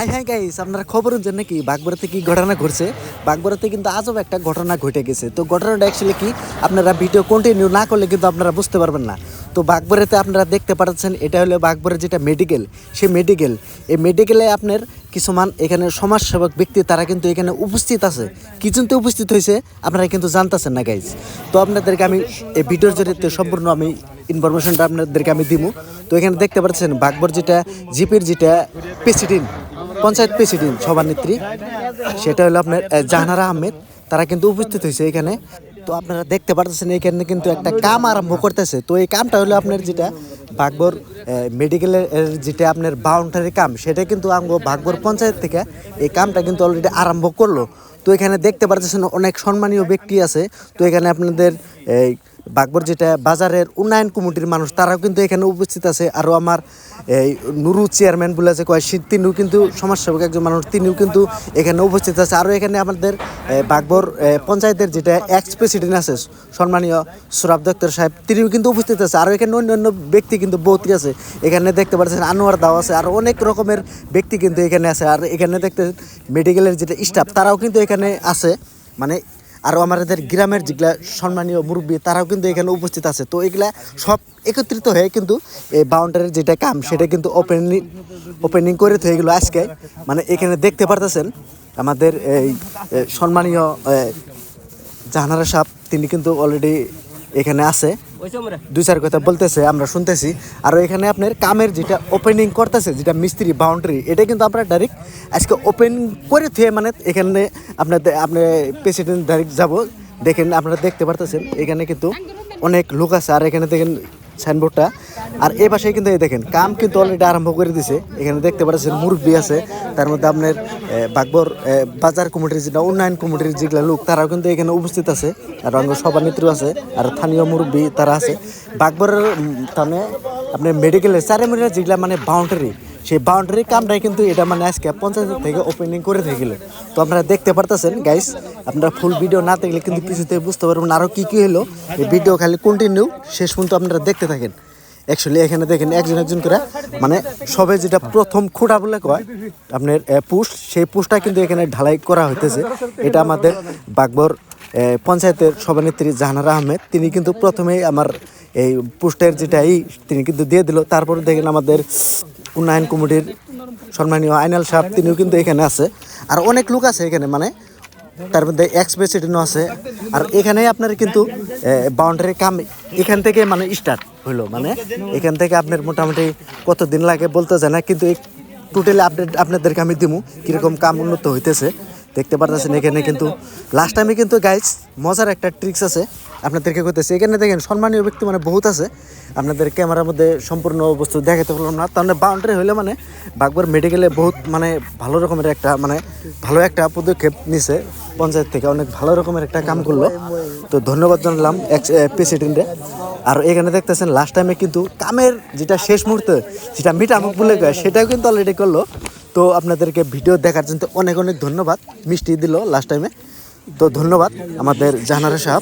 High hi guys আপনারা খবর হচ্ছেন নাকি বাগবরাতে কি ঘটনা ঘটছে? বাগবরাতে কিন্তু আজব একটা ঘটনা ঘটে গেছে। তো ঘটনাটা অ্যাকচুয়ালি কি? আপনারা ভিডিও কন্টিনিউ না করলে কিন্তু আপনারা বুঝতে পারবেন না। তো বাগবরাতে আপনারা দেখতে পাচ্ছেন, এটা হলো বাগবরের যেটা মেডিকেল সে মেডিকেল এই মেডিকেলে আপনার কিছুমান এখানে সমাজসেবক ব্যক্তি, তারা কিন্তু এখানে উপস্থিত আছে। কি জন্য উপস্থিত হয়েছে, আপনারা কিন্তু জানতেছেন না গাইজ তো আপনাদেরকে আমি এই ভিডিওর জরিয়ে সম্পূর্ণ আমি ইনফরমেশনটা আপনাদেরকে আমি দিব তো এখানে দেখতে পাচ্ছেন বাগবর যেটা, জিপির যেটা প্রেসিডেন্ট পঞ্চায়েত প্রেসিডেন্ট সভানেত্রী সেটা হলো আপনার জাহানারা আহমেদ। তারা কিন্তু উপস্থিত হয়েছে এখানে। তো আপনারা দেখতে পারতেছেন, এখানে কিন্তু একটা কাম আরম্ভ করতেছে। তো এই কামটা হলো আপনার যেটা বাগবর মেডিকেলের যেটা আপনার বাউন্ডারি কাম, সেটা কিন্তু আমগো বাগবর পঞ্চায়েত থেকে এই কামটা কিন্তু অলরেডি আরম্ভ করল। তো এখানে দেখতে পারতেছেন, অনেক সম্মানীয় ব্যক্তি আছে। তো এখানে আপনাদের, এই বাগবর যেটা বাজারের উন্নয়ন কমিটির মানুষ, তারাও কিন্তু এখানে উপস্থিত আছে। আরও আমার এই নুরু চেয়ারম্যান বলে আছে, কয় শীত তিনিও কিন্তু সমাজসেবক একজন মানুষ, তিনিও কিন্তু এখানে উপস্থিত আছে। আরও এখানে আমাদের বাগবর পঞ্চায়েতের যেটা এক্স প্রেসিডেন্ট আছে, সম্মানীয় সুরাব দত্তর সাহেব, তিনিও কিন্তু উপস্থিত আছে। আরও এখানে অন্য অন্য ব্যক্তি কিন্তু বহুতই আছে। এখানে দেখতে পাচ্ছেন আনোয়ার দাও আছে আর অনেক রকমের ব্যক্তি কিন্তু এখানে আছে। আর এখানে দেখতে মেডিকেলের যেটা স্টাফ তারাও কিন্তু এখানে আছে। মানে আরও আমাদের গ্রামের যেগুলা সম্মানীয় মুরব্বী, তারাও কিন্তু এখানে উপস্থিত আছে। তো এগুলা সব একত্রিত হয়ে কিন্তু এই বাউন্ডারির যেটা কাম সেটা কিন্তু ওপেনিং ওপেনিং করে তো এগুলো আজকে। মানে এখানে দেখতে পারতেছেন, আমাদের এই সম্মানীয় জাহানারা সাহেব, তিনি কিন্তু অলরেডি এখানে আছে। দুই চার কথা বলতেছে, আমরা শুনতেছি। আর এখানে আপনার কামের যেটা ওপেনিং করতেছে, যেটা মিস্ত্রি বাউন্ডারি এটা কিন্তু আমরা ডাইরেক্ট আজকে ওপেন করে থুয়ে মানে এখানে আপনার আপনি প্রেসিডেন্ট ডাইরেক্ট যাব। দেখেন, আপনারা দেখতে পারতেছেন, এখানে কিন্তু অনেক লোক আছে। আর এখানে দেখেন সাইনবোর্ডটা আর এ পাশে কিন্তু এই দেখেন কাম কিন্তু অলরেডি আরম্ভ করে দিছে। এখানে দেখতে পাচ্ছেন মুরব্বী আছে তার মধ্যে আপনার বাকবর বাজার কমিটির যেটা উন্নয়ন কমিটির যেগুলো লোক তারাও কিন্তু এখানে উপস্থিত আছে। আর রঙ্গ সভানেত্রী আছে আর স্থানীয় মুরব্বী তারা আছে। বাগবরের উম, তার মানে আপনার মেডিকেলের চারিমুড়িয়া যেগুলো মানে বাউন্ডারি সেই বাউন্ডারি কামটাই কিন্তু এটা মানে আজকে পঞ্চায়েত থেকে ওপেনিং করে থাকিল। তো আপনারা দেখতে পারতেছেন গাইস আপনারা ফুল ভিডিও না দেখলে কিন্তু কিছুতে বুঝতে পারবেন আরও কী কী হলো। এই ভিডিও খালি কন্টিনিউ শেষ পর্যন্ত আপনারা দেখতে থাকেন। অ্যাকচুয়ালি এখানে দেখেন একজন একজন করে মানে সবে যেটা প্রথম খুঁটা বলে কয়, আপনার পুষ সেই পুষটা কিন্তু এখানে ঢালাই করা হইতেছে। এটা আমাদের বাগবর পঞ্চায়েতের সভানেত্রী জাহানারা আহমেদ। তিনি কিন্তু প্রথমেই আমার এই পোস্টের যেটা এই তিনি কিন্তু দিয়ে দিল। তারপরে দেখেন আমাদের উন্নয়ন কমিটির সম্মানীয় আইনাল সাহেব, তিনিও কিন্তু এখানে আছে। আর অনেক লোক আছে এখানে মানে তার মধ্যে এক্স প্রেসিডেন্টও আছে। আর এখানে আপনার কিন্তু বাউন্ডারি কাম এখান থেকে মানে স্টার্ট হইল। মানে এখান থেকে আপনার মোটামুটি কত দিন লাগে বলতে যায় না, কিন্তু টোটালি আপডেট আপনাদেরকে আমি দিব কীরকম কাম উন্নত হইতেছে। দেখতে পারতেছেন এখানে কিন্তু লাস্ট টাইমে কিন্তু গাইজ মজার একটা ট্রিক্স আছে। আপনাদেরকে করতেছে এখানে দেখেন সম্মানীয় ব্যক্তি মানে বহুত আছে। আপনাদের ক্যামেরার মধ্যে সম্পূর্ণ বস্তু দেখাতে পারলাম না। তাহলে বাউন্ডারি হলে মানে বাগবার মেডিকেলে বহুত মানে ভালো রকমের একটা মানে ভালো একটা পদক্ষেপ নিছে। পঞ্চায়েত থেকে অনেক ভালো রকমের একটা কাম করল। তো ধন্যবাদ জানালাম এক্স প্রেসিডেন্টে আর এখানে দেখতেছেন লাস্ট টাইমে কিন্তু কামের যেটা শেষ মুহূর্তে, যেটা মিটামুখ বলে সেটাও কিন্তু অলরেডি করল। তো আপনাদেরকে ভিডিও দেখার জন্য অনেক অনেক ধন্যবাদ। মিষ্টি দিল লাস্ট টাইমে তো ধন্যবাদ আমাদের জাহানারা সাহেব।